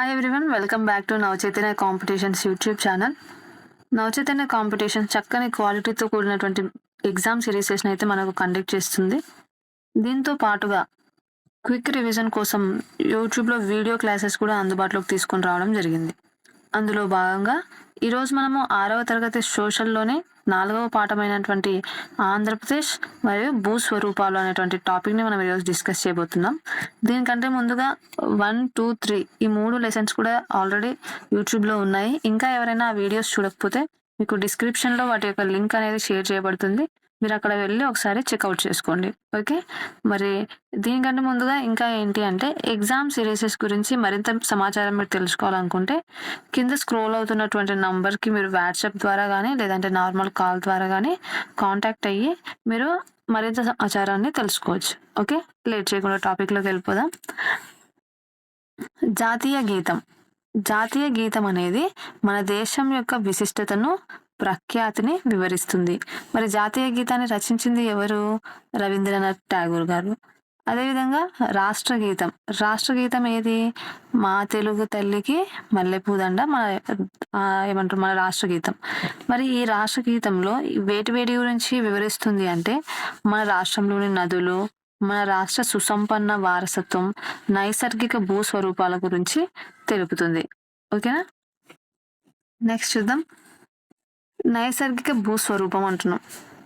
Hi everyone welcome back to Navachaitanya competitions YouTube channel Navachaitanya competition చక్కని క్వాలిటీతో కూడినటువంటి exam సిరీసెస్ని అయితే మనకు కండక్ట్ చేస్తుంది. దీంతో పాటుగా క్విక్ రివిజన్ కోసం యూట్యూబ్లో వీడియో క్లాసెస్ కూడా అందుబాటులోకి తీసుకొని రావడం జరిగింది. అందులో భాగంగా ఈరోజు మనము ఆరవ తరగతి సోషల్లోనే నాలుగవ పాఠమైనటువంటి ఆంధ్రప్రదేశ్ మరియు భూస్వరూపాలు అనేటువంటి టాపిక్ని మనం ఈరోజు డిస్కస్ చేయబోతున్నాం. దీనికంటే ముందుగా వన్ టూ త్రీ ఈ మూడు లెసన్స్ కూడా ఆల్రెడీ యూట్యూబ్లో ఉన్నాయి. ఇంకా ఎవరైనా ఆ వీడియోస్ చూడకపోతే మీకు డిస్క్రిప్షన్లో వాటి యొక్క లింక్ అనేది షేర్ చేయబడుతుంది. మీరు అక్కడ వెళ్ళి ఒకసారి చెక్అవుట్ చేసుకోండి. ఓకే? మరి దీనికంటే ముందుగా ఇంకా ఏంటి అంటే ఎగ్జామ్ సిరీసెస్ గురించి మరింత సమాచారం మీరు తెలుసుకోవాలనుకుంటే కింద స్క్రోల్ అవుతున్నటువంటి నంబర్కి మీరు వాట్సాప్ ద్వారా కానీ లేదంటే నార్మల్ కాల్ ద్వారా కానీ కాంటాక్ట్ అయ్యి మీరు మరింత సమాచారాన్ని తెలుసుకోవచ్చు. ఓకే? లేట్ చేయకుండా టాపిక్లోకి వెళ్ళిపోదాం. జాతీయ గీతం. జాతీయ గీతం అనేది మన దేశం యొక్క విశిష్టతను ప్రఖ్యాతిని వివరిస్తుంది. మరి జాతీయ గీతాన్ని రచించింది ఎవరు? రవీంద్రనాథ్ ఠాగూర్ గారు. అదేవిధంగా రాష్ట్ర గీతం రాష్ట్ర గీతం ఏది? మా తెలుగు తల్లికి మల్లెపూదండ మన ఏమంటారు మన రాష్ట్ర గీతం మరి ఈ రాష్ట్ర గీతంలో వేటి వేటి గురించి వివరిస్తుంది అంటే మన రాష్ట్రంలోని నదులు మన రాష్ట్ర సుసంపన్న వారసత్వం నైసర్గిక భూస్వరూపాల గురించి తెలుపుతుంది. ఓకేనా? నెక్స్ట్ చూద్దాం. నైసర్గిక భూస్వరూపం అంటున్నాం.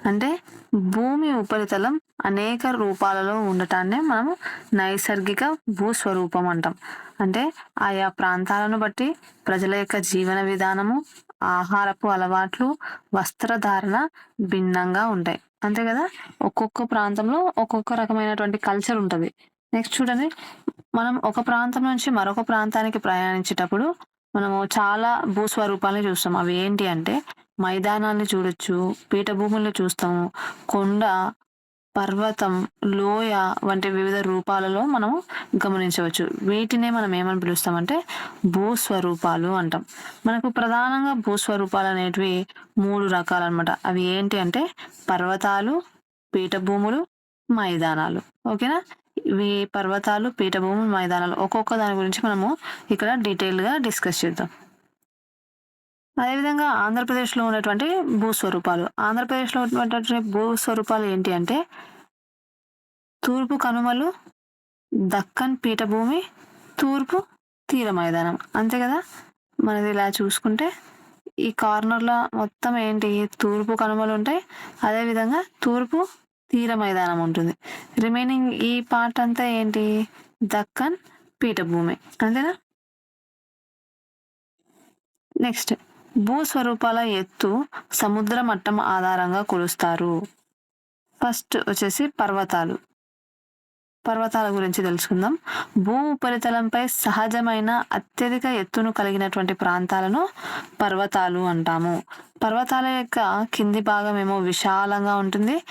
అంటే భూమి ఉపరితలం అనేక రూపాలలో ఉండటాన్నే మనము నైసర్గిక భూస్వరూపం అంటాం. అంటే ఆయా ప్రాంతాలను బట్టి ప్రజల యొక్క జీవన విధానము ఆహారపు అలవాట్లు వస్త్రధారణ భిన్నంగా ఉంటాయి. అంతే కదా? ఒక్కొక్క ప్రాంతంలో ఒక్కొక్క రకమైనటువంటి కల్చర్ ఉంటుంది. నెక్స్ట్ చూడండి. మనం ఒక ప్రాంతం నుంచి మరొక ప్రాంతానికి ప్రయాణించేటప్పుడు మనము చాలా భూస్వరూపాలని చూస్తాం. అవి ఏంటి అంటే మైదానాన్ని చూడొచ్చు పీఠభూములను చూస్తాము. కొండ పర్వతం లోయ వంటి వివిధ రూపాలలో మనము గమనించవచ్చు. వీటినే మనం ఏమని పిలుస్తామంటే భూస్వరూపాలు అంటాం. మనకు ప్రధానంగా భూస్వరూపాలు అనేటివి మూడు రకాలు అనమాట అవి ఏంటి అంటే పర్వతాలు పీఠభూములు మైదానాలు. ఓకేనా? ఇవి పర్వతాలు పీఠభూములు మైదానాలు ఒక్కొక్క దాని గురించి మనము ఇక్కడ డీటెయిల్గా డిస్కస్ చేద్దాం. అదేవిధంగా ఆంధ్రప్రదేశ్లో ఉన్నటువంటి భూస్వరూపాలు. ఆంధ్రప్రదేశ్లో ఉన్నటువంటి భూస్వరూపాలు ఏంటి అంటే తూర్పు కనుమలు దక్కన్ పీఠభూమి తూర్పు తీర మైదానం అంతే కదా? మనది ఇలా చూసుకుంటే ఈ కార్నర్లో మొత్తం ఏంటి? తూర్పు కనుమలు ఉంటాయి. అదేవిధంగా తూర్పు తీర మైదానం ఉంటుంది. రిమైనింగ్ ఈ పార్ట్ అంతా ఏంటి? దక్కన్ పీఠభూమి. అంతేనా? నెక్స్ట్ భూస్వరూపాల ఎత్తు సముద్ర మట్టం ఆధారంగా కొలుస్తారు. ఫస్ట్ వచ్చేసి పర్వతాలు. పర్వతాల గురించి తెలుసుకుందాం. భూ ఉపరితలంపై సహజమైన అత్యధిక ఎత్తును కలిగినటువంటి ప్రాంతాలను పర్వతాలు అంటాము. పర్వతాల యొక్క కింది భాగం ఏమో విశాలంగా ఉంటుంది.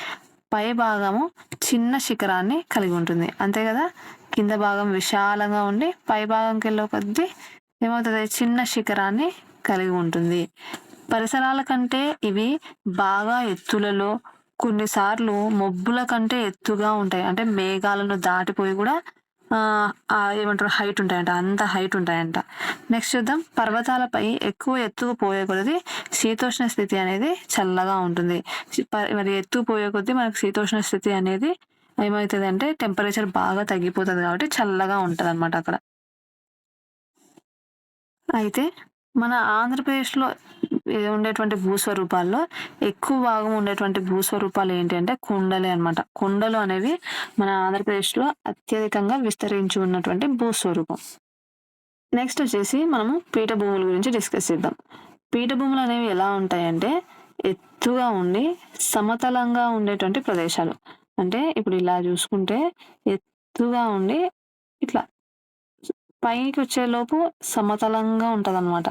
పై భాగము చిన్న శిఖరాన్ని కలిగి ఉంటుంది. అంతే కదా? కింద భాగం విశాలంగా ఉండి పై భాగంకి వెళ్ళే కొద్దీ ఏమవుతుంది? చిన్న శిఖరాన్ని కలిగి ఉంటుంది. పరిసరాల కంటే ఇవి బాగా ఎత్తులలో కొన్నిసార్లు మబ్బుల కంటే ఎత్తుగా ఉంటాయి. అంటే మేఘాలను దాటిపోయి కూడా ఏమంటారు హైట్ ఉంటాయంట. అంత హైట్ ఉంటాయంట. నెక్స్ట్ చూద్దాం. పర్వతాలపై ఎక్కువ ఎత్తుకు పోయే కొద్దీ శీతోష్ణ స్థితి అనేది చల్లగా ఉంటుంది. మరి ఎత్తుకు పోయే కొద్దీ మనకు శీతోష్ణ స్థితి అనేది ఏమవుతుంది అంటే టెంపరేచర్ బాగా తగ్గిపోతుంది కాబట్టి చల్లగా ఉంటుంది అనమాట అక్కడ. అయితే మన ఆంధ్రప్రదేశ్లో ఉండేటువంటి భూస్వరూపాల్లో ఎక్కువ భాగం ఉండేటువంటి భూస్వరూపాలు ఏంటి అంటే కొండలే అన్నమాట. కొండలు అనేవి మన ఆంధ్రప్రదేశ్లో అత్యధికంగా విస్తరించి ఉన్నటువంటి భూస్వరూపం. నెక్స్ట్ వచ్చేసి మనము పీఠభూముల గురించి డిస్కస్ చేద్దాం. పీఠభూములు అనేవి ఎలా ఉంటాయంటే ఎత్తుగా ఉండి సమతలంగా ఉండేటువంటి ప్రదేశాలు. అంటే ఇప్పుడు ఇలా చూసుకుంటే ఎత్తుగా ఉండి ఇట్లా పైకి వచ్చేలోపు సమతలంగా ఉంటుంది అనమాట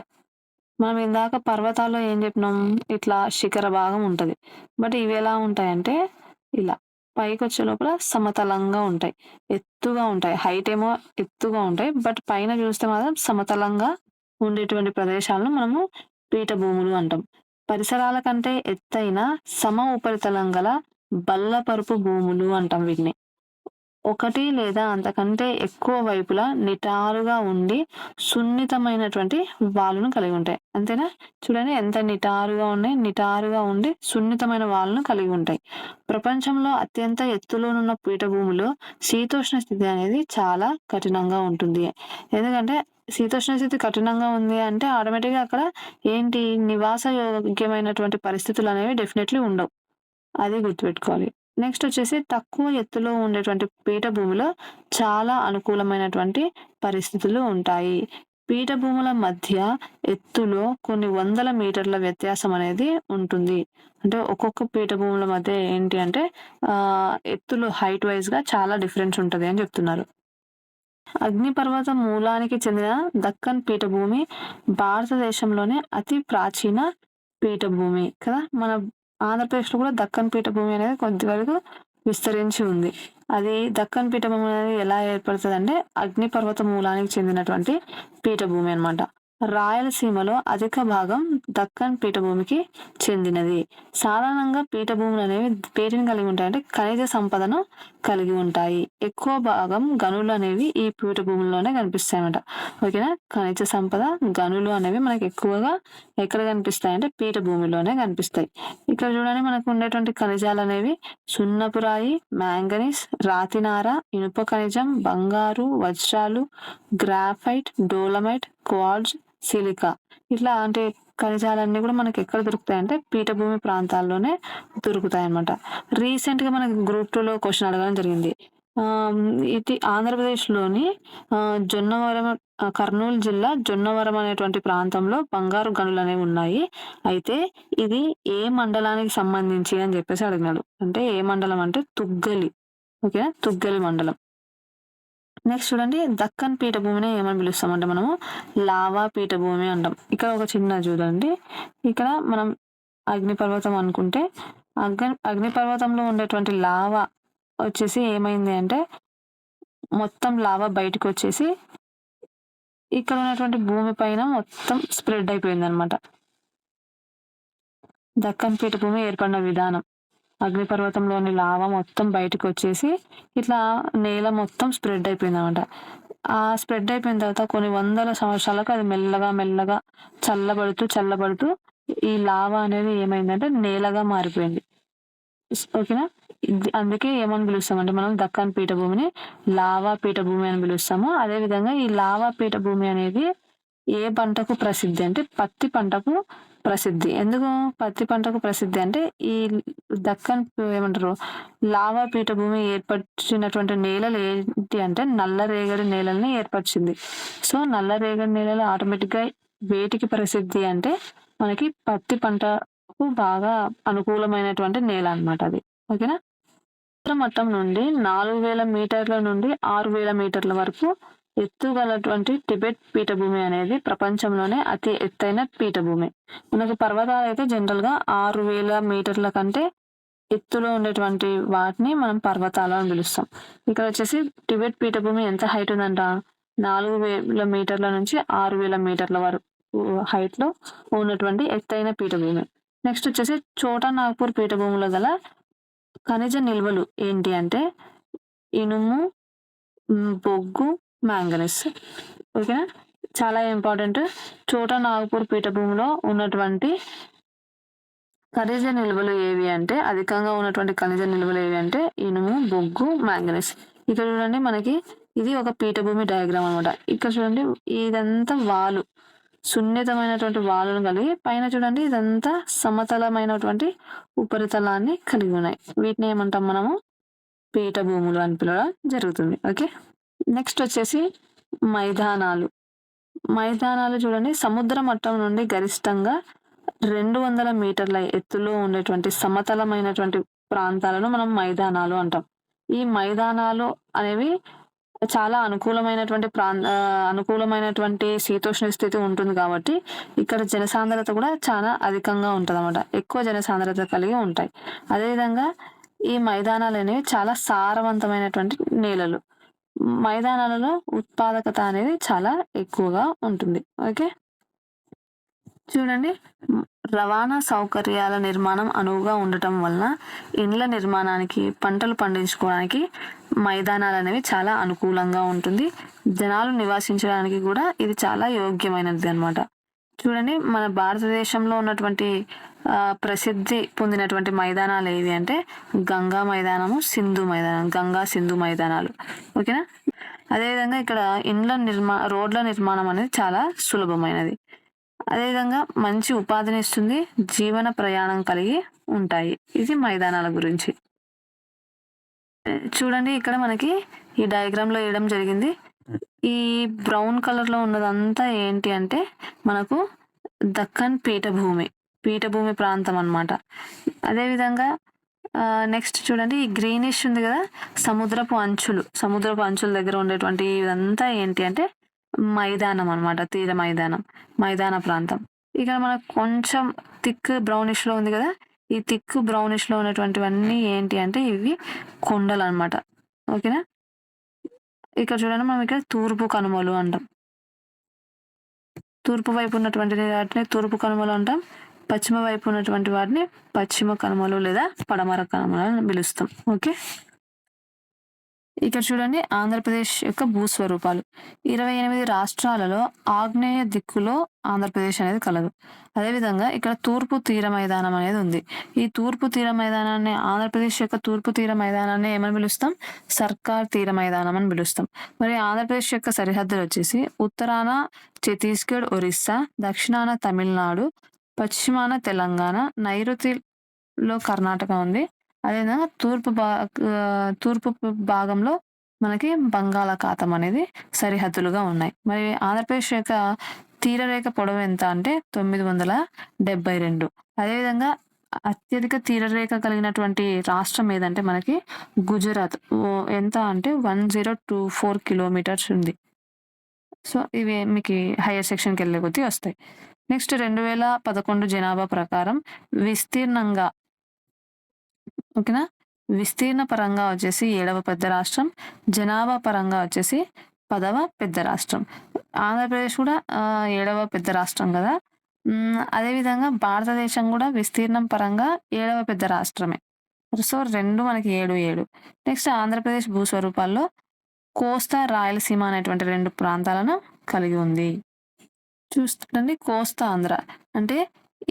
మనం ఇందాక పర్వతాల్లో ఏం చెప్పినాం? ఇట్లా శిఖర భాగం ఉంటది. బట్ ఇవి ఎలా ఉంటాయంటే ఇలా పైకి వచ్చే లోపల సమతలంగా ఉంటాయి. ఎత్తుగా ఉంటాయి. హైట్ ఏమో ఎత్తుగా ఉంటాయి. బట్ పైన చూస్తే మాత్రం సమతలంగా ఉండేటువంటి ప్రదేశాలను మనము పీఠభూములు అంటాం. పరిసరాల కంటే ఎత్తైన సమ ఉపరితలం గల బల్లపరుపు భూములు అంటాం వీటిని. ఒకటి లేదా అంతకంటే ఎక్కువ వైపులా నిటారుగా ఉండి సున్నితమైనటువంటి వాలును కలిగి ఉంటాయి. అంతేనా? చూడండి ఎంత నిటారుగా ఉన్నాయి. నిటారుగా ఉండి సున్నితమైన వాలును కలిగి ఉంటాయి. ప్రపంచంలో అత్యంత ఎత్తులోనున్న పీఠభూమిలో శీతోష్ణ స్థితి అనేది చాలా కఠినంగా ఉంటుంది. ఎందుకంటే శీతోష్ణ స్థితి కఠినంగా ఉంది అంటే ఆటోమేటిక్గా అక్కడ ఏంటి? నివాస యోగ్యమైనటువంటి పరిస్థితులు అనేవి డెఫినెట్లీ ఉండవు. అది గుర్తుపెట్టుకోవాలి. నెక్స్ట్ వచ్చేసి తక్కువ ఎత్తులో ఉండేటువంటి పీఠభూమిలో చాలా అనుకూలమైనటువంటి పరిస్థితులు ఉంటాయి. పీఠభూముల మధ్య ఎత్తులో కొన్ని వందల మీటర్ల వ్యత్యాసం అనేది ఉంటుంది. అంటే ఒక్కొక్క పీఠభూముల మధ్య ఏంటి అంటే ఆ ఎత్తులో హైట్ వైజ్గా చాలా డిఫరెన్స్ ఉంటుంది అని చెప్తున్నారు. అగ్నిపర్వత మూలానికి చెందిన దక్కన్ పీఠభూమి భారతదేశంలోనే అతి ప్రాచీన పీఠభూమి కదా. మన ఆంధ్రప్రదేశ్లో కూడా దక్కన్ పీఠభూమి అనేది కొద్దివరకు విస్తరించి ఉంది. అది దక్కన్ పీఠభూమి అనేది ఎలా ఏర్పడుతుంది అంటే అగ్నిపర్వత మూలానికి చెందినటువంటి పీఠభూమి అనమాట రాయలసీమలో అధిక భాగం దక్కన్ పీఠభూమికి చెందినది. సాధారణంగా పీఠభూములు అనేవి పేరుని కలిగి ఉంటాయంటే ఖనిజ సంపదను కలిగి ఉంటాయి. ఎక్కువ భాగం గనులు అనేవి ఈ పీఠభూముల్లోనే కనిపిస్తాయి అనమాట ఓకేనా? ఖనిజ సంపద గనులు అనేవి మనకి ఎక్కువగా ఎక్కడ కనిపిస్తాయి అంటే పీఠభూమిలోనే కనిపిస్తాయి. ఇక్కడ చూడండి మనకు ఉండేటువంటి ఖనిజాలు అనేవి సున్నపురాయి మ్యాంగనీస్ రాతినార ఇనుప ఖనిజం బంగారు వజ్రాలు గ్రాఫైట్ డోలమైట్ క్వార్జ్ సిలికా ఇట్లా అంటే ఖనిజాలన్నీ కూడా మనకి ఎక్కడ దొరుకుతాయి అంటే పీఠభూమి ప్రాంతాల్లోనే దొరుకుతాయి అనమాట రీసెంట్గా మనకి గ్రూప్ టూలో క్వశ్చన్ అడగడం జరిగింది. ఇది ఆంధ్రప్రదేశ్లోని జొన్నవరం కర్నూలు జిల్లా జొన్నవరం అనేటువంటి ప్రాంతంలో బంగారు గనులు అనేవి ఉన్నాయి. అయితే ఇది ఏ మండలానికి సంబంధించి అని చెప్పేసి అడిగినాడు. అంటే ఏ మండలం అంటే తుగ్గలి. ఓకే తుగ్గలి మండలం. నెక్స్ట్ చూడండి దక్కన్ పీఠభూమిని ఏమని పిలుస్తామంటే మనము లావా పీఠభూమి అంటాం. ఇక్కడ ఒక చిన్న చూడండి. ఇక్కడ మనం అగ్నిపర్వతం అనుకుంటే అగ్ని అగ్నిపర్వతంలో ఉండేటువంటి లావా వచ్చేసి ఏమైంది అంటే మొత్తం లావా బయటకు వచ్చేసి ఇక్కడ ఉన్నటువంటి భూమి పైన మొత్తం స్ప్రెడ్ అయిపోయింది అనమాట దక్కన్ పీఠభూమి ఏర్పడిన విధానం. అగ్నిపర్వతంలోని లావా మొత్తం బయటకు వచ్చేసి ఇట్లా నేల మొత్తం స్ప్రెడ్ అయిపోయింది అనమాట ఆ స్ప్రెడ్ అయిపోయిన తర్వాత కొన్ని వందల సంవత్సరాలకు అది మెల్లగా మెల్లగా చల్లబడుతూ చల్లబడుతూ ఈ లావా అనేది ఏమైందంటే నేలగా మారిపోయింది. ఓకేనా? అందుకే ఏమని పిలుస్తామంటే మనం దక్కన్ పీఠభూమిని లావా పీఠభూమి అని పిలుస్తాము. అదే విధంగా ఈ లావా పీఠభూమి అనేది ఏ పంటకు ప్రసిద్ధి అంటే పత్తి పంటకు ప్రసిద్ధి. ఎందుకు పత్తి పంటకు ప్రసిద్ధి? అంటే ఈ దక్కన్ ఏమంటారు? లావా పీఠభూమి ఏర్పరిచినటువంటి నేలలు ఏంటి అంటే నల్ల రేగడి నేలల్ని ఏర్పరిచింది. సో నల్ల రేగడి నేలలు ఆటోమేటిక్గా వేటికి ప్రసిద్ధి అంటే మనకి పత్తి పంటకు బాగా అనుకూలమైనటువంటి నేల అనమాట అది. ఓకేనా? మట్టం నుండి నాలుగు వేల మీటర్ల నుండి ఆరు వేల మీటర్ల వరకు ఎత్తుగలటువంటి టిబెట్ పీఠభూమి అనేది ప్రపంచంలోనే అతి ఎత్తైన పీఠభూమి. మనకు పర్వతాలు అయితే జనరల్గా ఆరు వేల మీటర్ల కంటే ఎత్తులో ఉండేటువంటి వాటిని మనం పర్వతాలు అని పిలుస్తాం. ఇక్కడ వచ్చేసి టిబెట్ పీఠభూమి ఎంత హైట్ ఉందంట? నాలుగు వేల మీటర్ల నుంచి ఆరు వేల మీటర్ల వరకు హైట్లో ఉన్నటువంటి ఎత్తైన పీఠభూమి. నెక్స్ట్ వచ్చేసి చోటా నాగ్పూర్ పీఠభూమిలో గల ఖనిజ నిల్వలు ఏంటి అంటే? ఇనుము బొగ్గు మ్యాంగనీస్ ఓకేనా చాలా ఇంపార్టెంట్ చోట నాగపూర్ పీఠభూమిలో ఉన్నటువంటి ఖనిజ నిల్వలు ఏవి అంటే అధికంగా ఉన్నటువంటి ఖనిజ నిల్వలు ఏవి అంటే ఇనుము బొగ్గు మ్యాంగనీస్ ఇక్కడ చూడండి మనకి ఇది ఒక పీఠభూమి డయాగ్రామ్ అనమాట ఇక్కడ చూడండి ఇదంతా వాలు. సున్నితమైనటువంటి వాలును కలిగి పైన చూడండి ఇదంతా సమతలమైనటువంటి ఉపరితలాన్ని కలిగి ఉన్నాయి. వీటిని ఏమంటాం మనము? పీఠభూములు అని పిలవడం జరుగుతుంది. ఓకే నెక్స్ట్ వచ్చేసి మైదానాలు. మైదానాలు చూడండి సముద్ర మట్టం నుండి గరిష్టంగా రెండు వందల మీటర్ల ఎత్తులో ఉండేటువంటి సమతలమైనటువంటి ప్రాంతాలను మనం మైదానాలు అంటాం. ఈ మైదానాలు అనేవి చాలా అనుకూలమైనటువంటి ప్రాం అనుకూలమైనటువంటి శీతోష్ణ స్థితి ఉంటుంది కాబట్టి ఇక్కడ జనసాంద్రత కూడా చాలా అధికంగా ఉంటుంది అనమాట ఎక్కువ జనసాంద్రత కలిగి ఉంటాయి. అదేవిధంగా ఈ మైదానాలు అనేవి చాలా సారవంతమైనటువంటి నేలలు. మైదానాలలో ఉత్పాదకత అనేది చాలా ఎక్కువగా ఉంటుంది. ఓకే? చూడండి. రవాణా సౌకర్యాల నిర్మాణం అనువుగా ఉండటం వలన ఇండ్ల నిర్మాణానికి పంటలు పండించుకోవడానికి మైదానాలు అనేవి చాలా అనుకూలంగా ఉంటుంది. జనాలు నివాసించడానికి కూడా ఇది చాలా యోగ్యమైనది అనమాట చూడండి. మన భారతదేశంలో ఉన్నటువంటి ప్రసిద్ధి పొందినటువంటి మైదానాలు ఏవి అంటే గంగా మైదానము సింధు మైదానం గంగా సింధు మైదానాలు. ఓకేనా? అదేవిధంగా ఇక్కడ ఇండ్ల నిర్మా రోడ్ల నిర్మాణం అనేది చాలా సులభమైనది. అదేవిధంగా మంచి ఉపాధిని ఇస్తుంది జీవన ప్రయాణం కలిగి ఉంటాయి. ఇది మైదానాల గురించి. చూడండి ఇక్కడ మనకి ఈ డయాగ్రామ్లో వేయడం జరిగింది. ఈ బ్రౌన్ కలర్లో ఉన్నదంతా ఏంటి అంటే మనకు దక్కన్ పీఠభూమి. పీఠభూమి ప్రాంతం అనమాట అదేవిధంగా నెక్స్ట్ చూడండి ఈ గ్రీనిష్ ఉంది కదా సముద్రపు అంచులు. సముద్రపు అంచుల దగ్గర ఉండేటువంటి ఇదంతా ఏంటి అంటే మైదానం అనమాట తీర మైదానం మైదాన ప్రాంతం. ఇక్కడ మనకు కొంచెం థిక్ బ్రౌనిష్లో ఉంది కదా ఈ థిక్ బ్రౌనిష్లో ఉన్నటువంటివన్నీ ఏంటి అంటే ఇవి కొండలు అనమాట ఓకేనా? ఇక్కడ చూడండి మనం ఇక్కడ తూర్పు కనుమలు అంటాం. తూర్పు వైపు ఉన్నటువంటి వాటిని తూర్పు కనుమలు అంటాం. పశ్చిమ వైపు ఉన్నటువంటి వాటిని పశ్చిమ కనుమలు లేదా పడమర కనుమలు అని పిలుస్తాం. ఓకే? ఇక్కడ చూడండి ఆంధ్రప్రదేశ్ యొక్క భూస్వరూపాలు. ఇరవై ఎనిమిది రాష్ట్రాలలో ఆగ్నేయ దిక్కులో ఆంధ్రప్రదేశ్ అనేది కలదు. అదేవిధంగా ఇక్కడ తూర్పు తీర మైదానం అనేది ఉంది. ఈ తూర్పు తీర మైదానాన్ని ఆంధ్రప్రదేశ్ యొక్క తూర్పు తీర మైదానాన్ని ఏమని పిలుస్తాం? సర్కార్ తీర మైదానం అని పిలుస్తాం. మరి ఆంధ్రప్రదేశ్ యొక్క సరిహద్దులు వచ్చేసి ఉత్తరాన ఛత్తీస్గఢ్ ఒరిస్సా దక్షిణాన తమిళనాడు పశ్చిమాన తెలంగాణ నైరుతిలో కర్ణాటక ఉంది. అదేవిధంగా తూర్పు భా తూర్పు భాగంలో మనకి బంగాళాఖాతం అనేది సరిహద్దులుగా ఉన్నాయి. మరి ఆంధ్రప్రదేశ్ యొక్క తీరరేఖ పొడవు ఎంత అంటే తొమ్మిది వందల డెబ్బై రెండు. అదేవిధంగా అత్యధిక తీరరేఖ కలిగినటువంటి రాష్ట్రం ఏదంటే మనకి గుజరాత్. ఎంత అంటే one zero two four kilometres ఉంది. సో ఇవి మీకు హైయర్ సెక్షన్కి వెళ్ళే కొద్దీ వస్తాయి. నెక్స్ట్ రెండు వేల పదకొండు జనాభా ప్రకారం విస్తీర్ణంగా ఓకేనా? విస్తీర్ణ పరంగా వచ్చేసి ఏడవ పెద్ద రాష్ట్రం జనాభా పరంగా వచ్చేసి పదవ పెద్ద రాష్ట్రం. ఆంధ్రప్రదేశ్ కూడా ఏడవ పెద్ద రాష్ట్రం కదా? అదేవిధంగా భారతదేశం కూడా విస్తీర్ణం పరంగా ఏడవ పెద్ద రాష్ట్రమే. సో రెండు మనకి ఏడు ఏడు. నెక్స్ట్ ఆంధ్రప్రదేశ్ భూస్వరూపాల్లో కోస్తా రాయలసీమ అనేటువంటి రెండు ప్రాంతాలను కలిగి ఉంది. చూస్తుండండి కోస్తా ఆంధ్ర. అంటే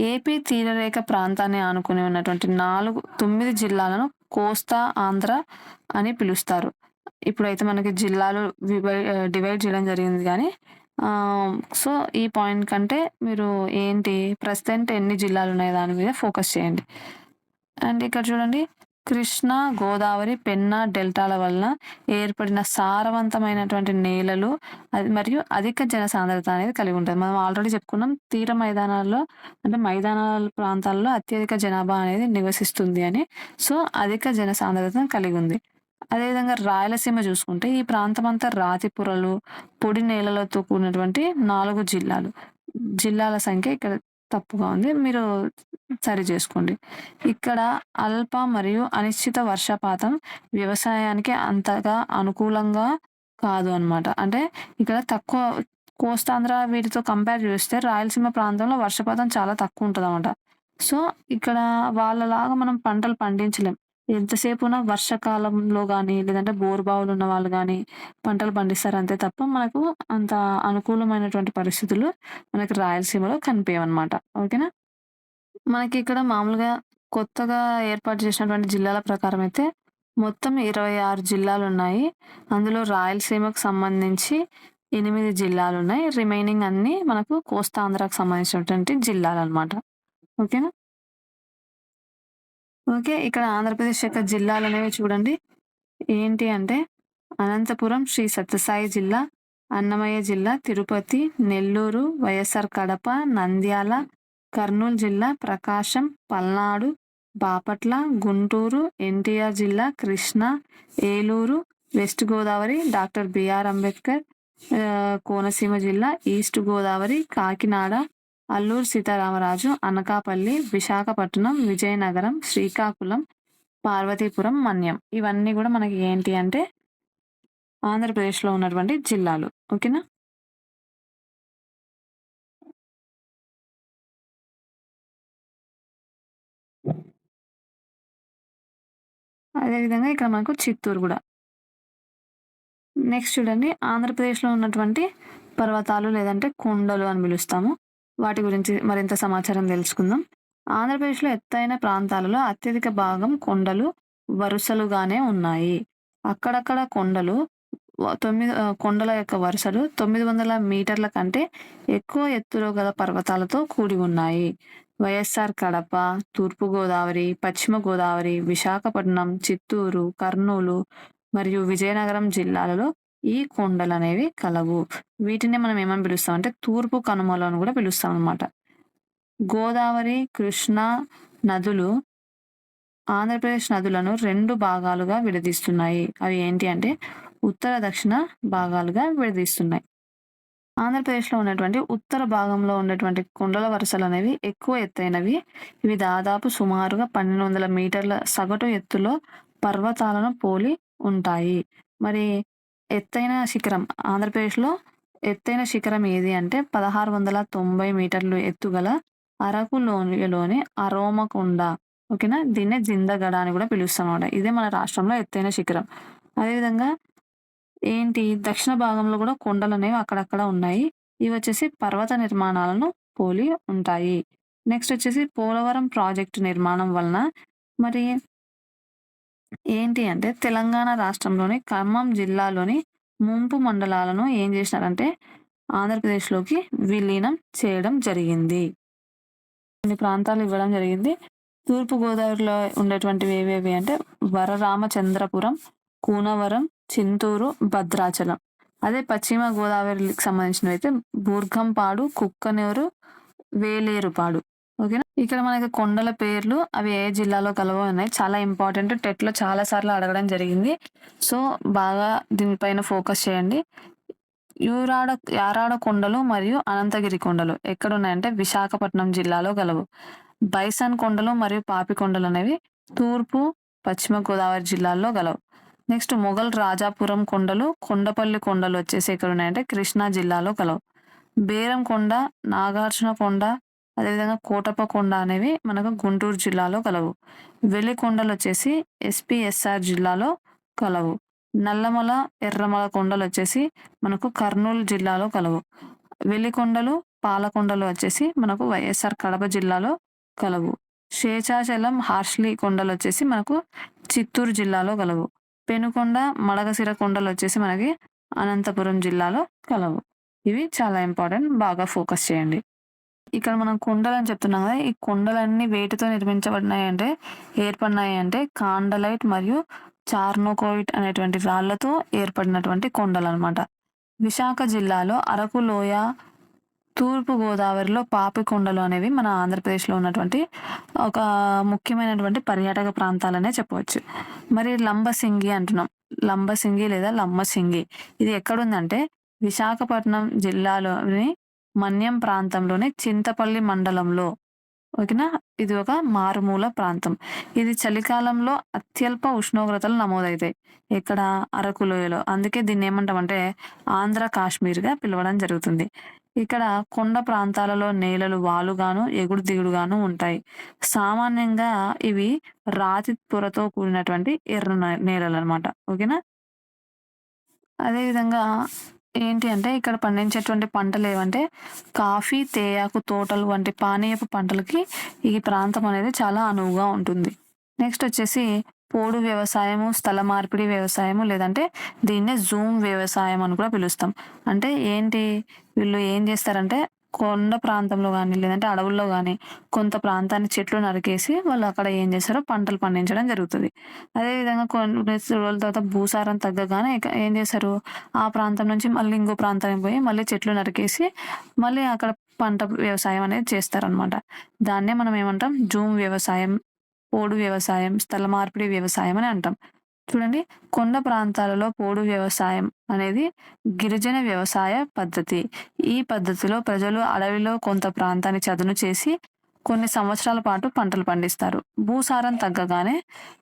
ఏపీ తీరరేఖ ప్రాంతాన్ని ఆనుకుని ఉన్నటువంటి నాలుగు తొమ్మిది జిల్లాలను కోస్తా ఆంధ్ర అని పిలుస్తారు. ఇప్పుడైతే మనకి జిల్లాలు డివైడ్ చేయడం జరిగింది కానీ సో ఈ పాయింట్ కంటే మీరు ఏంటి ప్రస్తుతం ఎన్ని జిల్లాలు ఉన్నాయి దాని మీద ఫోకస్ చేయండి. అండ్ ఇక్కడ చూడండి కృష్ణ గోదావరి పెన్నా డెల్టాల వలన ఏర్పడిన సారవంతమైనటువంటి నేలలు అది మరియు అధిక జన సాంద్రత అనేది కలిగి ఉంటుంది. మనం ఆల్రెడీ చెప్పుకున్నాం తీర మైదానాల్లో అంటే మైదానాల ప్రాంతాల్లో అత్యధిక జనాభా అనేది నివసిస్తుంది అని. సో అధిక జన సాంద్రతను కలిగి ఉంది. అదేవిధంగా రాయలసీమ చూసుకుంటే ఈ ప్రాంతం అంతా రాతి పొరలు పొడి నేలలతో కూడినటువంటి నాలుగు జిల్లాలు. జిల్లాల సంఖ్య ఇక్కడ తప్పుగా ఉంది. మీరు సరి చేసుకోండి. ఇక్కడ అల్ప మరియు అనిశ్చిత వర్షపాతం వ్యవసాయానికి అంతగా అనుకూలంగా కాదు అనమాట అంటే ఇక్కడ తక్కువ కోస్తాంధ్ర వీటితో కంపేర్ చేస్తే రాయలసీమ ప్రాంతంలో వర్షపాతం చాలా తక్కువ ఉంటుంది అనమాట సో ఇక్కడ వాళ్ళలాగా మనం పంటలు పండించలేం. ఎంతసేపు ఉన్న వర్షాకాలంలో కానీ లేదంటే బోర్బావులు ఉన్న వాళ్ళు కానీ పంటలు పండిస్తారు అంతే తప్ప మనకు అంత అనుకూలమైనటువంటి పరిస్థితులు మనకి రాయలసీమలో కనిపించవన్నమాట ఓకేనా? మనకి ఇక్కడ మామూలుగా కొత్తగా ఏర్పాటు చేసినటువంటి జిల్లాల ప్రకారం అయితే మొత్తం ఇరవై ఆరు జిల్లాలు ఉన్నాయి అందులో రాయలసీమకు సంబంధించి ఎనిమిది జిల్లాలు ఉన్నాయి రిమైనింగ్ అన్ని మనకు కోస్తాంధ్రాకు సంబంధించినటువంటి జిల్లాలు అనమాట ఓకేనా? ఓకే ఇక్కడ ఆంధ్రప్రదేశ్ యొక్క జిల్లాలు అనేవి చూడండి. ఏంటి అంటే అనంతపురం శ్రీ సత్యసాయి జిల్లా అన్నమయ్య జిల్లా తిరుపతి నెల్లూరు వైఎస్ఆర్ కడప నంద్యాల కర్నూలు జిల్లా ప్రకాశం పల్నాడు బాపట్ల గుంటూరు ఎన్టీఆర్ జిల్లా Krishna Eluru west Godavari doctor BR Ambedkar Konaseema జిల్లా ఈస్ట్ గోదావరి కాకినాడ అల్లూరు సీతారామరాజు అనకాపల్లి విశాఖపట్నం విజయనగరం శ్రీకాకుళం పార్వతీపురం మన్యం. ఇవన్నీ కూడా మనకి ఏంటి అంటే ఆంధ్రప్రదేశ్లో ఉన్నటువంటి జిల్లాలు. ఓకేనా? అదేవిధంగా ఇక్కడ మనకు చిత్తూరు కూడా. నెక్స్ట్ చూడండి. ఆంధ్రప్రదేశ్లో ఉన్నటువంటి పర్వతాలు లేదంటే కొండలు అని పిలుస్తాము. వాటి గురించి మరింత సమాచారం తెలుసుకుందాం. ఆంధ్రప్రదేశ్లో ఎత్తైన ప్రాంతాలలో అత్యధిక భాగం కొండలు వరుసలుగానే ఉన్నాయి. అక్కడక్కడ కొండలు తొమ్మిది కొండల యొక్క వరుసలు తొమ్మిది వందల మీటర్ల కంటే ఎక్కువ ఎత్తులో గల పర్వతాలతో కూడి ఉన్నాయి. వైఎస్ఆర్ కడప తూర్పు గోదావరి పశ్చిమ గోదావరి విశాఖపట్నం చిత్తూరు కర్నూలు మరియు విజయనగరం జిల్లాలలో ఈ కొండలు అనేవి కలవు. వీటిని మనం ఏమని పిలుస్తాం అంటే తూర్పు కనుమలు అని కూడా పిలుస్తాం అనమాట గోదావరి కృష్ణ నదులు ఆంధ్రప్రదేశ్ నదులను రెండు భాగాలుగా విడదీస్తున్నాయి. అవి ఏంటి అంటే ఉత్తర దక్షిణ భాగాలుగా విడదీస్తున్నాయి. ఆంధ్రప్రదేశ్లో ఉన్నటువంటి ఉత్తర భాగంలో ఉన్నటువంటి కొండల వరుసలు అనేవి ఎక్కువ ఎత్తైనవి. ఇవి దాదాపు సుమారుగా పన్నెండు వందల మీటర్ల సగటు ఎత్తులో పర్వతాలను పోలి ఉంటాయి. మరి ఎత్తైన శిఖరం. ఆంధ్రప్రదేశ్లో ఎత్తైన శిఖరం ఏది అంటే పదహారు వందల తొంభై మీటర్లు ఎత్తుగల అరకు లోనిలోని అరోమకొండ. ఓకేనా? దీన్నే జిందగడ అని కూడా పిలుస్తామన్నమాట. ఇదే మన రాష్ట్రంలో ఎత్తైన శిఖరం. అదేవిధంగా ఏంటి? దక్షిణ భాగంలో కూడా కొండలు అనేవి అక్కడక్కడ ఉన్నాయి. ఇవి వచ్చేసి పర్వత నిర్మాణాలను పోలి ఉంటాయి. నెక్స్ట్ వచ్చేసి పోలవరం ప్రాజెక్టు నిర్మాణం వలన మరి ఏంటి అంటే తెలంగాణ రాష్ట్రంలోని ఖమ్మం జిల్లాలోని ముంపు మండలాలను ఏం చేసినారంటే ఆంధ్రప్రదేశ్లోకి విలీనం చేయడం జరిగింది. కొన్ని ప్రాంతాలు ఇవ్వడం జరిగింది. తూర్పు గోదావరిలో ఉండేటువంటివి ఏవేవి అంటే వరరామచంద్రపురం కూనవరం చింతూరు భద్రాచలం. అదే పశ్చిమ గోదావరికి సంబంధించినవి అయితే బూర్గంపాడు కుక్కనూరు వేలేరుపాడు. ఓకేనా? ఇక్కడ మనకి కొండల పేర్లు అవి ఏ జిల్లాలో కలవో ఉన్నాయి. చాలా ఇంపార్టెంట్. టెట్లో చాలా సార్లు అడగడం జరిగింది. సో బాగా దీనిపైన ఫోకస్ చేయండి. యూరాడ యారాడ కొండలు మరియు అనంతగిరి కొండలు ఎక్కడున్నాయంటే విశాఖపట్నం జిల్లాలో గలవు బైసన్ కొండలు మరియు పాపి కొండలు అనేవి తూర్పు పశ్చిమ గోదావరి జిల్లాల్లో గలవు నెక్స్ట్ మొఘల్ రాజాపురం కొండలు కొండపల్లి కొండలు వచ్చేసి ఎక్కడ ఉన్నాయంటే కృష్ణా జిల్లాలో కలవు. బేరం కొండ నాగార్జున కొండ అదేవిధంగా కోటప్ప కొండ అనేవి మనకు గుంటూరు జిల్లాలో కలవు. వెలికొండలు వచ్చేసి ఎస్పిఎస్ఆర్ జిల్లాలో కలవు. నల్లమల ఎర్రమల కొండలు వచ్చేసి మనకు కర్నూలు జిల్లాలో కలవు. వెలికొండలు పాలకొండలు వచ్చేసి మనకు వైఎస్ఆర్ కడప జిల్లాలో కలవు. శేషాచలం హార్ష్లీ కొండలు వచ్చేసి మనకు చిత్తూరు జిల్లాలో కలవు. పెనుకొండ మడగసిర కొండలు వచ్చేసి మనకి అనంతపురం జిల్లాలో కలవు. ఇవి చాలా ఇంపార్టెంట్ బాగా ఫోకస్ చేయండి. ఇక్కడ మనం కొండలు అని చెప్తున్నాం కదా ఈ కొండలన్నీ వేటితో నిర్మించబడినాయి అంటే ఏర్పడినాయి అంటే కాండలైట్ మరియు చార్నోకోయిట్ అనేటువంటి రాళ్ళతో ఏర్పడినటువంటి కొండలు అనమాట విశాఖ జిల్లాలో అరకు లోయ తూర్పు గోదావరిలో పాపి కొండలు అనేవి మన ఆంధ్రప్రదేశ్లో ఉన్నటువంటి ఒక ముఖ్యమైనటువంటి పర్యాటక ప్రాంతాలనే చెప్పవచ్చు. మరి లంబసింగి అంటున్నాం. లంబసింగి లేదా లంబసింగి ఇది ఎక్కడుందంటే విశాఖపట్నం జిల్లాలోని మన్యం ప్రాంతంలోని చింతపల్లి మండలంలో. ఓకేనా? ఇది ఒక మారుమూల ప్రాంతం. ఇది చలికాలంలో అత్యల్ప ఉష్ణోగ్రతలు నమోదవుతాయి ఇక్కడ అరకు లోయలో. అందుకే దీన్ని ఏమంటామంటే ఆంధ్ర కాశ్మీర్గా పిలవడం జరుగుతుంది. ఇక్కడ కొండ ప్రాంతాలలో నేలలు వాలుగాను ఎగుడు దిగుడుగాను ఉంటాయి. సామాన్యంగా ఇవి రాతి పొరతో కూడినటువంటి ఎర్ర నేలలు అనమాట ఓకేనా? అదేవిధంగా ఏంటి అంటే ఇక్కడ పండించేటువంటి పంటలు ఏవంటే కాఫీ తేయాకు తోటలు వంటి పానీయపు పంటలకి ఈ ప్రాంతం అనేది చాలా అనువుగా ఉంటుంది. నెక్స్ట్ వచ్చేసి పోడు వ్యవసాయము స్థల మార్పిడి వ్యవసాయము లేదంటే దీన్నే జూమ్ వ్యవసాయం అని కూడా పిలుస్తాం. అంటే ఏంటి? వీళ్ళు ఏం చేస్తారంటే కొండ ప్రాంతంలో కానీ లేదంటే అడవుల్లో కానీ కొంత ప్రాంతాన్ని చెట్లు నరికేసి వాళ్ళు అక్కడ ఏం చేస్తారో పంటలు పండించడం జరుగుతుంది. అదేవిధంగా కొన్ని రోజుల తర్వాత భూసారం తగ్గగానే ఇక ఏం చేస్తారు? ఆ ప్రాంతం నుంచి మళ్ళీ ఇంకో ప్రాంతానికి పోయి మళ్ళీ చెట్లు నరికేసి మళ్ళీ అక్కడ పంట వ్యవసాయం అనేది చేస్తారనమాట దాన్నే మనం ఏమంటాం? జూమ్ వ్యవసాయం పోడు వ్యవసాయం స్థల మార్పిడి వ్యవసాయం అని అంటాం. చూడండి కొండ ప్రాంతాలలో పోడు వ్యవసాయం అనేది గిరిజన వ్యవసాయ పద్ధతి. ఈ పద్ధతిలో ప్రజలు అడవిలో కొంత ప్రాంతాన్ని చదును చేసి కొన్ని సంవత్సరాల పాటు పంటలు పండిస్తారు. భూసారం తగ్గగానే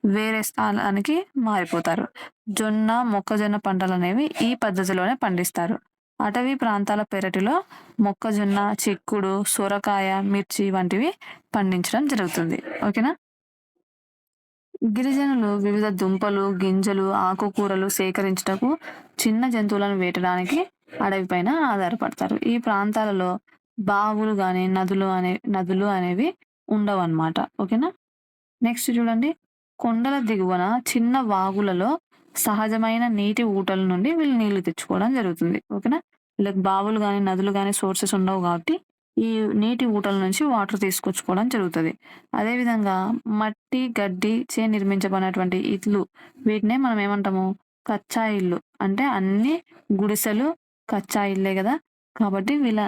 వేరే స్థానానికి మారిపోతారు. జొన్న మొక్కజొన్న పంటలు అనేవి ఈ పద్ధతిలోనే పండిస్తారు. అటవీ ప్రాంతాల పెరటిలో మొక్కజొన్న చిక్కుడు సొరకాయ మిర్చి వంటివి పండించడం జరుగుతుంది. ఓకేనా? గిరిజనులు వివిధ దుంపలు గింజలు ఆకుకూరలు సేకరించుటకు చిన్న జంతువులను వేటడానికి అడవిపైన ఆధారపడతారు. ఈ ప్రాంతాలలో బావులు కానీ నదులు అనే నదులు అనేవి ఉండవు అన్నమాట ఓకేనా? నెక్స్ట్ చూడండి. కొండల దిగువన చిన్న వాగులలో సహజమైన నీటి ఊటల నుండి వీళ్ళు నీళ్ళు తెచ్చుకోవడం జరుగుతుంది. ఓకేనా? వీళ్ళకి బావులు కానీ నదులు కానీ సోర్సెస్ ఉండవు కాబట్టి ఈ నీటి ఊటల నుంచి వాటర్ తీసుకొచ్చుకోవడం జరుగుతుంది. అదేవిధంగా మట్టి గడ్డి చే నిర్మించబడినటువంటి ఇల్లు వీటినే మనం ఏమంటాము? కచ్చా ఇల్లు అంటే అన్ని గుడిసెలు కచ్చా ఇల్లే కదా. కాబట్టి వీళ్ళ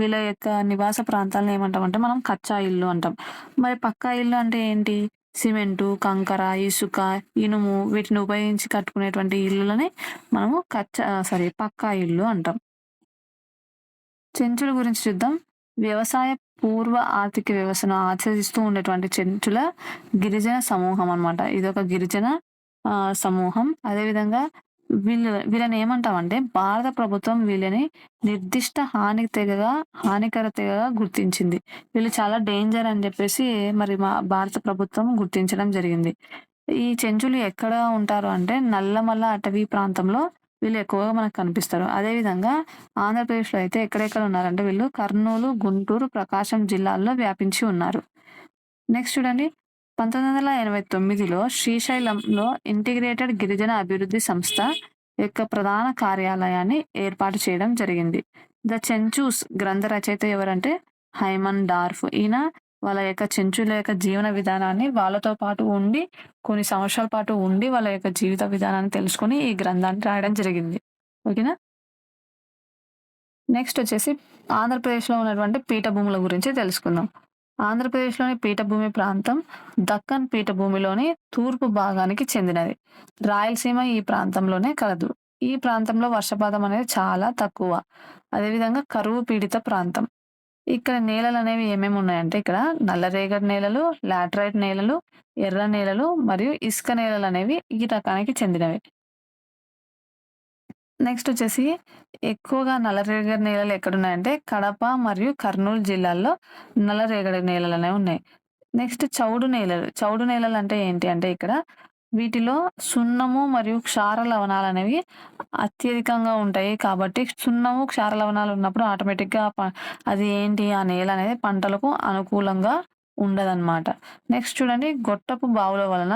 వీళ్ళ యొక్క నివాస ప్రాంతాలను ఏమంటాం అంటే మనం కచ్చా ఇల్లు అంటాం. మరి పక్కా ఇల్లు అంటే ఏంటి? సిమెంటు కంకర ఇసుక ఇనుము వీటిని ఉపయోగించి కట్టుకునేటువంటి ఇల్లులని మనము కచ్చా సారీ పక్కా ఇల్లు అంటాం. చెంచుల గురించి చూద్దాం. వ్యవసాయ పూర్వ ఆర్థిక వ్యవస్థను ఆచరిస్తూ ఉండేటువంటి చెంచుల గిరిజన సమూహం అన్నమాట. ఇది ఒక గిరిజన ఆ, సమూహం. అదేవిధంగా వీళ్ళు వీళ్ళని ఏమంటామంటే భారత ప్రభుత్వం వీళ్ళని నిర్దిష్ట హాని తెగగా హానికర తెగగా గుర్తించింది. వీళ్ళు చాలా డేంజర్ అని చెప్పేసి మరి మా భారత ప్రభుత్వం గుర్తించడం జరిగింది. ఈ చెంచులు ఎక్కడ ఉంటారు అంటే నల్లమల్ల అటవీ ప్రాంతంలో వీళ్ళు ఎక్కువగా మనకు కనిపిస్తారు. అదేవిధంగా ఆంధ్రప్రదేశ్లో అయితే ఎక్కడెక్కడ ఉన్నారంటే వీళ్ళు కర్నూలు గుంటూరు ప్రకాశం జిల్లాల్లో వ్యాపించి ఉన్నారు. నెక్స్ట్ చూడండి. పంతొమ్మిది వందల ఎనభై తొమ్మిదిలో శ్రీశైలంలో ఇంటిగ్రేటెడ్ గిరిజన అభివృద్ధి సంస్థ యొక్క ప్రధాన కార్యాలయాన్ని ఏర్పాటు చేయడం జరిగింది. ద చెంచూస్ గ్రంథ రచయిత ఎవరంటే హైమన్ డార్ఫ్. ఈయన వాళ్ళ యొక్క చెంచుల యొక్క జీవన విధానాన్ని వాళ్ళతో పాటు ఉండి కొన్ని సంవత్సరాల పాటు ఉండి వాళ్ళ యొక్క జీవిత విధానాన్ని తెలుసుకొని ఈ గ్రంథాన్ని రాయడం జరిగింది. ఓకేనా? నెక్స్ట్ వచ్చేసి ఆంధ్రప్రదేశ్లో ఉన్నటువంటి పీఠభూముల గురించి తెలుసుకుందాం. ఆంధ్రప్రదేశ్లోని పీఠభూమి ప్రాంతం దక్కన్ పీఠభూమిలోని తూర్పు భాగానికి చెందినది. రాయలసీమ ఈ ప్రాంతంలోనే కలదు. ఈ ప్రాంతంలో వర్షపాతం అనేది చాలా తక్కువ. అదేవిధంగా కరువు పీడిత ప్రాంతం. ఇక్కడ నేలలు అనేవి ఏమేమి ఉన్నాయంటే ఇక్కడ నల్లరేగడి నేలలు లాటరైట్ నేలలు ఎర్ర నేలలు మరియు ఇసుక నేలలు అనేవి ఈ రకానికి చెందినవి. నెక్స్ట్ వచ్చేసి ఎక్కువగా నల్లరేగడి నేలలు ఎక్కడున్నాయంటే కడప మరియు కర్నూలు జిల్లాల్లో నల్లరేగడి నేలలు అనేవి ఉన్నాయి. నెక్స్ట్ చౌడు నేలలు. చౌడు నేలలు అంటే ఏంటి అంటే ఇక్కడ వీటిలో సున్నము మరియు క్షార లవణాలు అనేవి అత్యధికంగా ఉంటాయి. కాబట్టి సున్నము క్షార లవణాలు ఉన్నప్పుడు ఆటోమేటిక్గా అది ఏంటి? ఆ నేల అనేది పంటలకు అనుకూలంగా ఉండదన్నమాట. నెక్స్ట్ చూడండి గొట్టపు బావుల వలన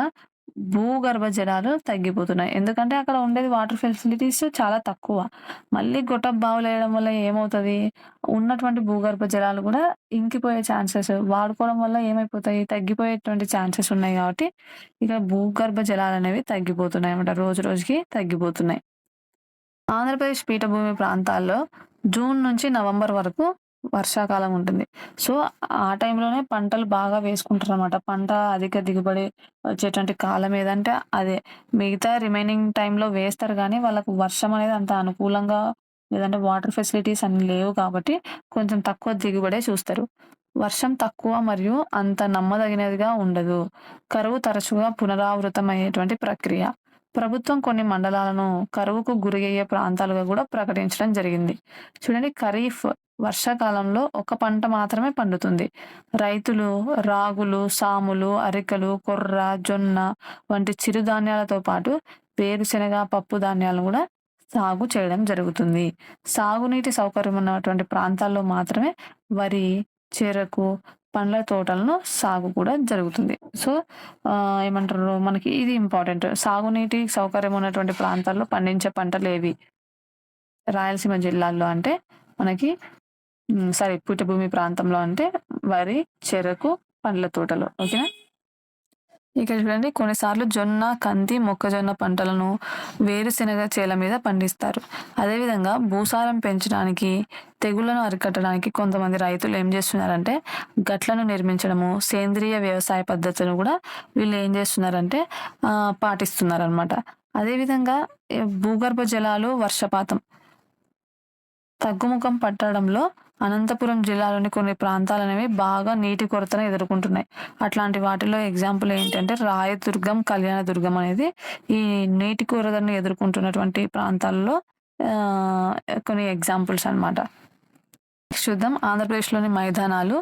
భూగర్భ జలాలు తగ్గిపోతున్నాయి. ఎందుకంటే అక్కడ ఉండేది వాటర్ ఫెసిలిటీస్ చాలా తక్కువ. మళ్ళీ గొట్టపు బావులు వేయడం వల్ల ఏమవుతుంది? ఉన్నటువంటి భూగర్భ జలాలు కూడా ఇంకిపోయే ఛాన్సెస్ వాడుకోవడం వల్ల ఏమైపోతాయి? తగ్గిపోయేటువంటి ఛాన్సెస్ ఉన్నాయి కాబట్టి ఇక భూగర్భ జలాలు అనేవి తగ్గిపోతున్నాయి అన్నమాట. రోజు రోజుకి తగ్గిపోతున్నాయి. ఆంధ్రప్రదేశ్ పీఠభూమి ప్రాంతాల్లో జూన్ నుంచి నవంబర్ వరకు వర్షాకాలం ఉంటుంది. సో ఆ టైంలోనే పంటలు బాగా వేసుకుంటారు అనమాట పంట అధిక దిగుబడి వచ్చేటువంటి కాలం ఏదంటే అదే. మిగతా రిమైనింగ్ టైంలో వేస్తారు కానీ వాళ్ళకు వర్షం అనేది అంత అనుకూలంగా లేదంటే వాటర్ ఫెసిలిటీస్ అన్ని లేవు కాబట్టి కొంచెం తక్కువ దిగుబడే చూస్తారు. వర్షం తక్కువ మరియు అంత నమ్మదగినదిగా ఉండదు. కరువు తరచుగా పునరావృతం అయ్యేటువంటి ప్రక్రియ. ప్రభుత్వం కొన్ని మండలాలను కరువుకు గురయ్యే ప్రాంతాలుగా కూడా ప్రకటించడం జరిగింది. చూడండి ఖరీఫ్ వర్షాకాలంలో ఒక పంట మాత్రమే పండుతుంది. రైతులు రాగులు సాములు అరికలు కొర్ర జొన్న వంటి చిరుధాన్యాలతో పాటు వేరుశెనగ పప్పు ధాన్యాలను కూడా సాగు చేయడం జరుగుతుంది. సాగునీటి సౌకర్యం ఉన్నటువంటి ప్రాంతాల్లో మాత్రమే వరి చెరకు పండ్ల తోటలను సాగు కూడా జరుగుతుంది. సో ఏమంటారు మనకి ఇది ఇంపార్టెంట్. సాగునీటి సౌకర్యం ఉన్నటువంటి ప్రాంతాల్లో పండించే పంటలు ఏవి? రాయలసీమ జిల్లాల్లో అంటే మనకి సారీ పుట్టభూమి ప్రాంతంలో అంటే వరి చెరకు పండ్ల తోటలు. ఓకేనా? ఇక్కడ చూడండి కొన్నిసార్లు జొన్న కంది మొక్కజొన్న పంటలను వేరుశెనగ చేల మీద పండిస్తారు. అదేవిధంగా భూసారం పెంచడానికి తెగుళ్ళను అరికట్టడానికి కొంతమంది రైతులు ఏం చేస్తున్నారంటే గట్లను నిర్మించడము సేంద్రియ వ్యవసాయ పద్ధతులను కూడా వీళ్ళు ఏం చేస్తున్నారంటే పాటిస్తున్నారు అనమాట అదేవిధంగా భూగర్భ జలాలు వర్షపాతం తగ్గుముఖం పట్టడంలో అనంతపురం జిల్లాలోని కొన్ని ప్రాంతాలు అనేవి బాగా నీటి కొరతను ఎదుర్కొంటున్నాయి. అట్లాంటి వాటిలో ఎగ్జాంపుల్ ఏంటంటే రాయదుర్గం కళ్యాణదుర్గం అనేది ఈ నీటి కొరతను ఎదుర్కొంటున్నటువంటి ప్రాంతాల్లో కొన్ని ఎగ్జాంపుల్స్ అన్నమాట. చూద్దాం ఆంధ్రప్రదేశ్లోని మైదానాలు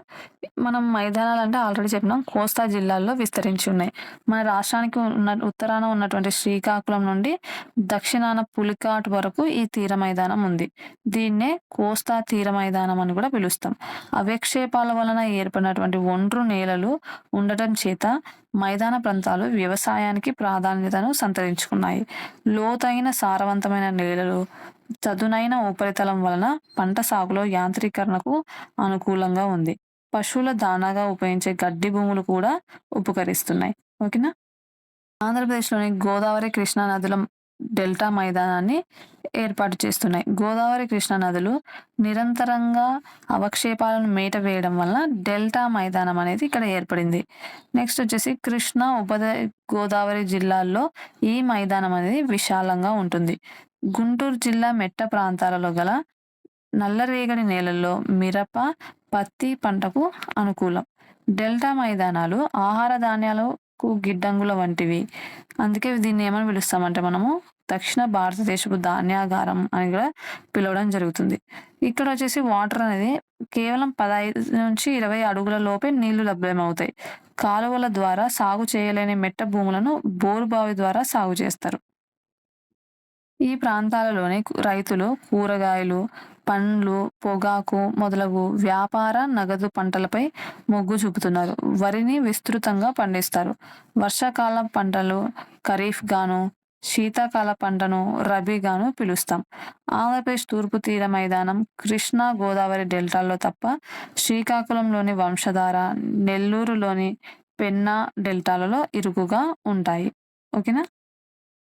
మనం మైదానాలంటే ఆల్రెడీ చెప్పినాం కోస్తా జిల్లాల్లో విస్తరించి ఉన్నాయి. మన రాష్ట్రానికి ఉన్న ఉత్తరాన ఉన్నటువంటి శ్రీకాకుళం నుండి దక్షిణాన పులికాట్ వరకు ఈ తీర మైదానం ఉంది. దీన్నే కోస్తా తీర మైదానం అని కూడా పిలుస్తాం. అవక్షేపాల వలన ఏర్పడినటువంటి ఒండ్రు నేలలు ఉండటం చేత మైదాన ప్రాంతాలు వ్యవసాయానికి ప్రాధాన్యతను సంతరించుకున్నాయి. లోతైన సారవంతమైన నేలలు చదునైన ఉపరితలం వలన పంట సాగులో యాంత్రీకరణకు అనుకూలంగా ఉంది. పశువుల దానాగా ఉపయోగించే గడ్డి భూములు కూడా ఉపకరిస్తున్నాయి. ఓకేనా? ఆంధ్రప్రదేశ్లోని గోదావరి కృష్ణా నదుల డెల్టా మైదానాన్ని ఏర్పాటు చేస్తున్నాయి. గోదావరి కృష్ణా నదులు నిరంతరంగా అవక్షేపాలను మేట వేయడం వలన డెల్టా మైదానం అనేది ఇక్కడ ఏర్పడింది. నెక్స్ట్ వచ్చేసి కృష్ణా ఉపద గోదావరి జిల్లాల్లో ఈ మైదానం అనేది విశాలంగా ఉంటుంది. గుంటూరు జిల్లా మెట్ట ప్రాంతాలలో గల నల్లరేగడి నేలల్లో మిరప పత్తి పంటకు అనుకూలం. డెల్టా మైదానాలు ఆహార ధాన్యాలకు గిడ్డంగుల వంటివి. అందుకే దీన్ని ఏమని పిలుస్తామంటే మనము దక్షిణ భారతదేశపు ధాన్యాగారం అని కూడా పిలవడం జరుగుతుంది. ఇక్కడ వచ్చేసి వాటర్ అనేది కేవలం పదహైదు నుంచి ఇరవై అడుగుల లోపే నీళ్ళు లభ్యమవుతాయి. కాలువల ద్వారా సాగు చేయలేని మెట్ట భూములను బోరు బావి ద్వారా సాగు చేస్తారు. ఈ ప్రాంతాలలోని రైతులు కూరగాయలు పండ్లు పొగాకు మొదలగు వ్యాపార నగదు పంటలపై మొగ్గు చూపుతున్నారు. వరిని విస్తృతంగా పండిస్తారు. వర్షాకాల పంటలు ఖరీఫ్ గాను శీతాకాల పంటను రబీగాను పిలుస్తాం. ఆంధ్రప్రదేశ్ తూర్పు తీర మైదానం కృష్ణా గోదావరి డెల్టాల్లో తప్ప శ్రీకాకుళంలోని వంశధార నెల్లూరులోని పెన్నా డెల్టాలలో ఇరుకుగా ఉంటాయి. ఓకేనా?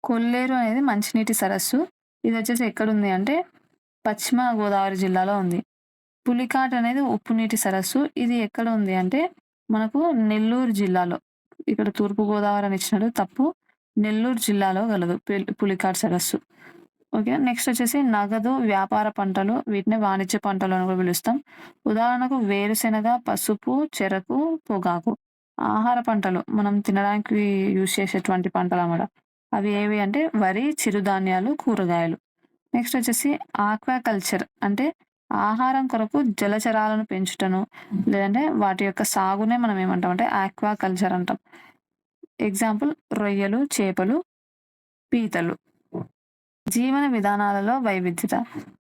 కొల్లేరు అనేది మంచినీటి సరస్సు. ఇది వచ్చేసి ఎక్కడుంది అంటే పశ్చిమ గోదావరి జిల్లాలో ఉంది. పులికాట్ అనేది ఉప్పు నీటి సరస్సు. ఇది ఎక్కడ ఉంది అంటే మనకు నెల్లూరు జిల్లాలో. ఇక్కడ తూర్పు గోదావరి అని ఇచ్చినాడు తప్పు. నెల్లూరు జిల్లాలో గలదు పులికాట్ సరస్సు. ఓకే నెక్స్ట్ వచ్చేసి నగదు వ్యాపార పంటలు వీటిని వాణిజ్య పంటలు అని కూడా పిలుస్తాం. ఉదాహరణకు వేరుశెనగ పసుపు చెరకు పొగాకు. ఆహార పంటలు మనం తినడానికి యూజ్ చేసేటువంటి పంటలు అన్నమాట. అవి ఏవి అంటే వరి చిరుధాన్యాలు కూరగాయలు. నెక్స్ట్ వచ్చేసి ఆక్వాకల్చర్ అంటే ఆహారం కొరకు జలచరాలను పెంచుటను లేదంటే వాటి యొక్క సాగునే మనం ఏమంటాం అంటే ఆక్వాకల్చర్ అంటాం. ఎగ్జాంపుల్ రొయ్యలు చేపలు పీతలు. జీవన విధానాలలో వైవిధ్యత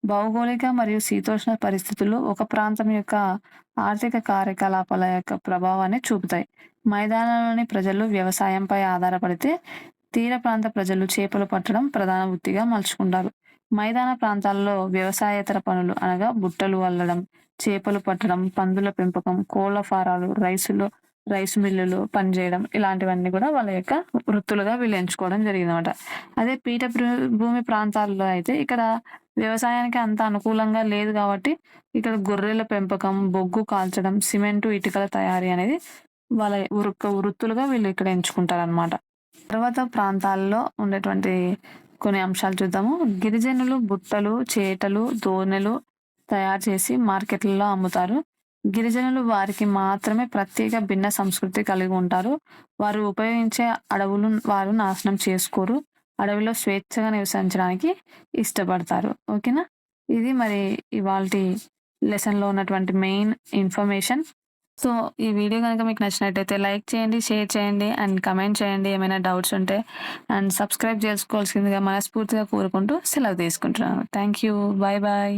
భౌగోళిక మరియు శీతోష్ణ పరిస్థితులు ఒక ప్రాంతం యొక్క ఆర్థిక కార్యకలాపాల యొక్క ప్రభావాన్ని చూపుతాయి. మైదానంలోని ప్రజలు వ్యవసాయంపై ఆధారపడితే తీర ప్రాంత ప్రజలు చేపలు పట్టడం ప్రధాన వృత్తిగా మలుచుకుంటారు. మైదాన ప్రాంతాల్లో వ్యవసాయేతర పనులు అనగా బుట్టలు అల్లడం చేపలు పట్టడం పందుల పెంపకం కోళ్ళ ఫారాలు రైసులు రైస్ మిల్లులు పనిచేయడం ఇలాంటివన్నీ కూడా వాళ్ళ యొక్క వృత్తులుగా వీళ్ళు ఎంచుకోవడం జరిగిందన్నమాట. అదే పీఠ భూమి ప్రాంతాల్లో అయితే ఇక్కడ వ్యవసాయానికి అంత అనుకూలంగా లేదు కాబట్టి ఇక్కడ గొర్రెల పెంపకం బొగ్గు కాల్చడం సిమెంటు ఇటుకల తయారీ అనేది వాళ్ళ వృత్తులుగా వీళ్ళు ఇక్కడ ఎంచుకుంటారు అనమాట పర్వత ప్రాంతాల్లో ఉండేటువంటి కొన్ని అంశాలు చూద్దాము. గిరిజనులు బుట్టలు చేటలు దోనెలు తయారు చేసి మార్కెట్లలో అమ్ముతారు. గిరిజనులు వారికి మాత్రమే ప్రత్యేక భిన్న సంస్కృతి కలిగి ఉంటారు. వారు ఉపయోగించే అడవులు వారు నాశనం చేసుకోరు. అడవిలో స్వేచ్ఛగా నివసించడానికి ఇష్టపడతారు. ఓకేనా? ఇది మరి ఇవాళ లెసన్లో ఉన్నటువంటి మెయిన్ ఇన్ఫర్మేషన్ సో ఈ వీడియో కనుక మీకు నచ్చినట్టయితే లైక్ చేయండి షేర్ చేయండి అండ్ కమెంట్ చేయండి. ఏమైనా డౌట్స్ ఉంటే అండ్ సబ్స్క్రైబ్ చేసుకోవాల్సిందిగా మనస్ఫూర్తిగా కోరుకుంటూ సెలవు తీసుకుంటున్నాను. Thank you bye bye.